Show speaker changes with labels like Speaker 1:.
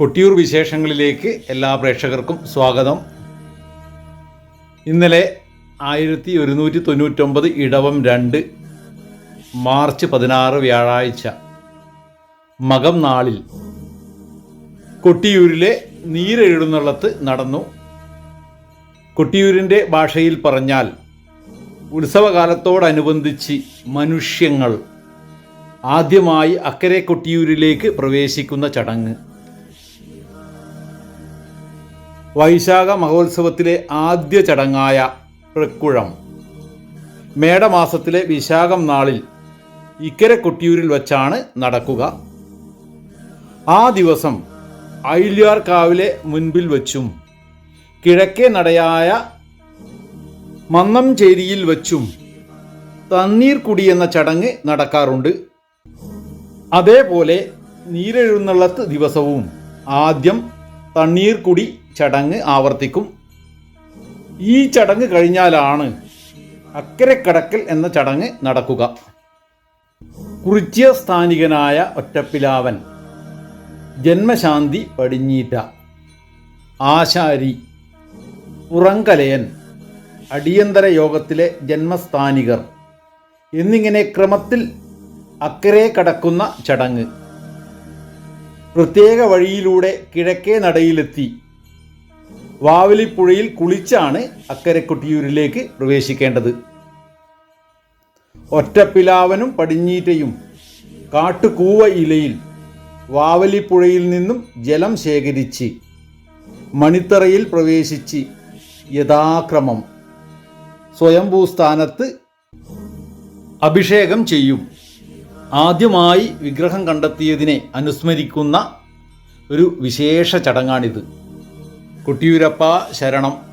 Speaker 1: കൊട്ടിയൂർ വിശേഷങ്ങളിലേക്ക് എല്ലാ പ്രേക്ഷകർക്കും സ്വാഗതം. ഇന്നലെ ആയിരത്തി ഒരുന്നൂറ്റി തൊണ്ണൂറ്റൊമ്പത് ഇടവം രണ്ട് മാർച്ച് പതിനാറ് വ്യാഴാഴ്ച മകം നാളിൽ കൊട്ടിയൂരിലെ നീരെഴുന്നള്ളത്ത് നടന്നു. കൊട്ടിയൂരിന്റെ ഭാഷയിൽ പറഞ്ഞാൽ ഉത്സവകാലത്തോടനുബന്ധിച്ച് മനുഷ്യങ്ങൾ ആദ്യമായി അക്കരെ കൊട്ടിയൂരിലേക്ക് പ്രവേശിക്കുന്ന ചടങ്ങ്. വൈശാഖ മഹോത്സവത്തിലെ ആദ്യ ചടങ്ങായ പ്രക്കുഴം. മേടമാസത്തിലെ വിശാഖം നാളിൽ ഇക്കരെ കൊട്ടിയൂരിൽ വച്ചാണ് നടക്കുക. ആ ദിവസം ഐല്യാർ കാവിലെ മുൻപിൽ വച്ചും കിഴക്കേ നടയായ മന്നംചേരിയിൽ വച്ചും തണ്ണീർ കുടി എന്ന ചടങ്ങ് നടക്കാറുണ്ട്. അതേപോലെ നീരെഴുന്നള്ളത്ത് ദിവസവും ആദ്യം തണ്ണീർ കുടി ചടങ്ങ് ആവർത്തിക്കും. ഈ ചടങ്ങ് കഴിഞ്ഞാലാണ് അക്കരെ കടക്കൽ എന്ന ചടങ്ങ് നടക്കുക. കുറിച്യ സ്ഥാനികനായ ഒറ്റപ്പിലാവൻ ജന്മശാന്തി പടിഞ്ഞീറ്റ ആശാരി പുറങ്കലയൻ അടിയന്തര യോഗത്തിലെ ജന്മസ്ഥാനികർ. എന്നിങ്ങനെ ക്രമത്തിൽ അക്കരെ കടക്കുന്ന ചടങ്ങ്. പ്രത്യേക വഴിയിലൂടെ കിഴക്കേ നടയിലെത്തി. വാവലിപ്പുഴയിൽ കുളിച്ചാണ് അക്കരെ കൊട്ടിയൂരിലേക്ക് പ്രവേശിക്കേണ്ടത്. ഒറ്റപ്പിലാവനും പടിഞ്ഞീറ്റയും കാട്ടുകൂവ ഇലയിൽ വാവലിപ്പുഴയിൽ നിന്നും ജലം ശേഖരിച്ച് മണിത്തറയിൽ പ്രവേശിച്ച് യഥാക്രമം. സ്വയംഭൂ സ്ഥാനത്ത് അഭിഷേകം ചെയ്യും. ആദ്യമായി വിഗ്രഹം കണ്ടെത്തിയതിനെ അനുസ്മരിക്കുന്ന ഒരു വിശേഷ ചടങ്ങാണിത്. കൊട്ടിയൂരപ്പ ശരണം.